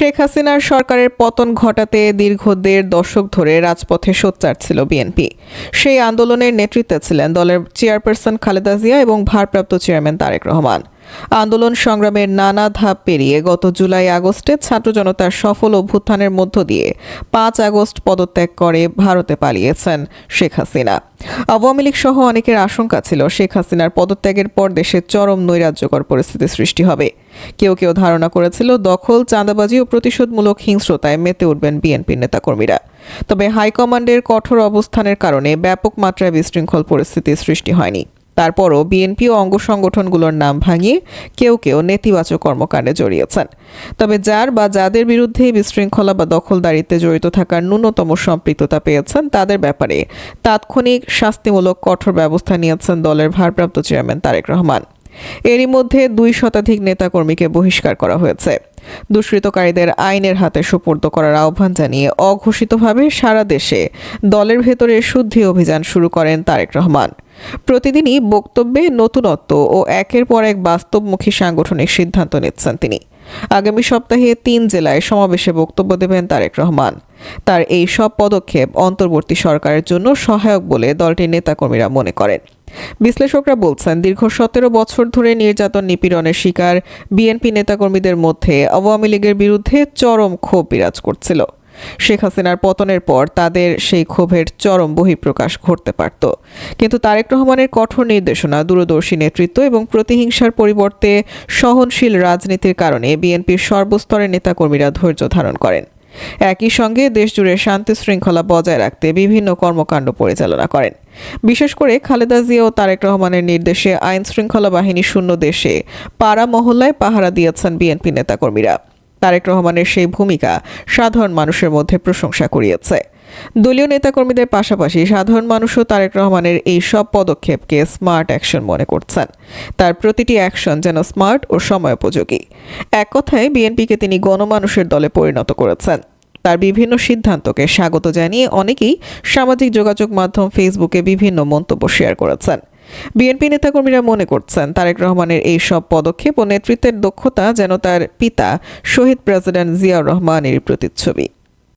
শেখ হাসিনার সরকারের পতন ঘটাতে দীর্ঘ দেড় দশক ধরে রাজপথে সোচ্চার ছিল বিএনপি। সেই আন্দোলনের নেতৃত্বে ছিলেন দলের চেয়ারপারসন খালেদা জিয়া এবং ভারপ্রাপ্ত চেয়ারম্যান তারেক রহমান। আন্দোলন সংগ্রামের নানা ধাপ পেরিয়ে গত জুলাই আগস্টে ছাত্র জনতার সফল অভ্যুত্থানের মধ্য দিয়ে পাঁচ আগস্ট পদত্যাগ করে ভারতে পালিয়েছেন শেখ হাসিনা। আওয়ামী লীগ সহ অনেকের আশঙ্কা ছিল শেখ হাসিনার পদত্যাগের পর দেশে চরম নৈরাজ্যকর পরিস্থিতি সৃষ্টি হবে। কেউ কেউ ধারণা করেছিল দখল, চাঁদাবাজি ও প্রতিশোধমূলক হিংস্রতায় মেতে উঠবেন বিএনপির নেতাকর্মীরা। তবে হাইকমান্ডের কঠোর অবস্থানের কারণে ব্যাপক মাত্রায় বিশৃঙ্খল পরিস্থিতির সৃষ্টি হয়নি। তারপরও বিএনপি ও অঙ্গ সংগঠনগুলোর নাম ভাঙিয়ে কেউ কেউ নেতিবাচক কর্মকাণ্ডে জড়িয়েছেন। তবে যার বা যাদের বিরুদ্ধে বিশৃঙ্খলা বা দখলদারিত্বে জড়িত থাকার ন্যূনতম সম্পৃক্ততা পেয়েছেন, তাদের ব্যাপারে তাৎক্ষণিক শাস্তিমূলক কঠোর ব্যবস্থা নিয়েছেন দলের ভারপ্রাপ্ত চেয়ারম্যান তারেক রহমান। এরই মধ্যে দুই শতাধিক নেতাকর্মীকে বহিষ্কার করা হয়েছে। দুষ্কৃতকারীদের আইনের হাতে সুপর্দ করার আহ্বান জানিয়ে অঘোষিতভাবে সারা দেশে দলের ভেতরে শুদ্ধি অভিযান শুরু করেন তারেক রহমান। প্রতিদিনই বক্তব্যে নতুনত্ব ও একের পর এক বাস্তবমুখী সাংগঠনিক সিদ্ধান্ত নিচ্ছেন তিনি। আগামী সপ্তাহে তিন জেলায় সমাবেশে বক্তব্য দেবেন তারেক রহমান। তার এই সব পদক্ষেপ অন্তর্বর্তী সরকারের জন্য সহায়ক বলে দলটির নেতাকর্মীরা মনে করেন। বিশ্লেষকরা বলছেন, দীর্ঘ সতেরো বছর ধরে নির্যাতন নিপীড়নের শিকার বিএনপি নেতাকর্মীদের মধ্যে আওয়ামী লীগের বিরুদ্ধে চরম ক্ষোভ বিরাজ করছিল। শেখ হাসিনার পতনের পর তাদের সেই ক্ষোভের চরম বহিঃপ্রকাশ ঘটতে পারত। কিন্তু তারেক রহমানের কঠোর নির্দেশনা, দূরদর্শী নেতৃত্ব এবং প্রতিহিংসার পরিবর্তে সহনশীল রাজনীতির কারণে বিএনপির সর্বস্তরের নেতাকর্মীরা ধৈর্য ধারণ করেন। একই সঙ্গে দেশজুড়ে শান্তি শৃঙ্খলা বজায় রাখতে বিভিন্ন কর্মকাণ্ড পরিচালনা করেন। বিশেষ করে খালেদা জিয়া ও তারেক রহমানের নির্দেশে আইন শৃঙ্খলা বাহিনী শূন্য দেশে পাড়া মহল্লায় পাহারা দিয়েছেন বিএনপি নেতাকর্মীরা। তারেক রহমানের সেই ভূমিকা সাধারণ মানুষের মধ্যে প্রশংসা কুড়িয়েছে। দলীয় নেতাকর্মীদের পাশাপাশি সাধারণ মানুষও তারেক রহমানের এই সব পদক্ষেপকে স্মার্ট অ্যাকশন মনে করছেন। তার প্রতিটি অ্যাকশন যেন স্মার্ট ও সময়োপযোগী। এক কথায়, বিএনপিকে তিনি গণমানুষের দলে পরিণত করেছেন। তার বিভিন্ন সিদ্ধান্তকে স্বাগত জানিয়ে অনেকেই সামাজিক যোগাযোগ মাধ্যম ফেসবুকে বিভিন্ন মন্তব্য শেয়ার করেছেন। বিএনপি নেতাকর্মীরা মনে করছেন, তারেক রহমানের এই সব পদক্ষেপ ও নেতৃত্বের দক্ষতা যেন তার পিতা শহীদ প্রেসিডেন্ট জিয়াউর রহমানের প্রতিচ্ছবি।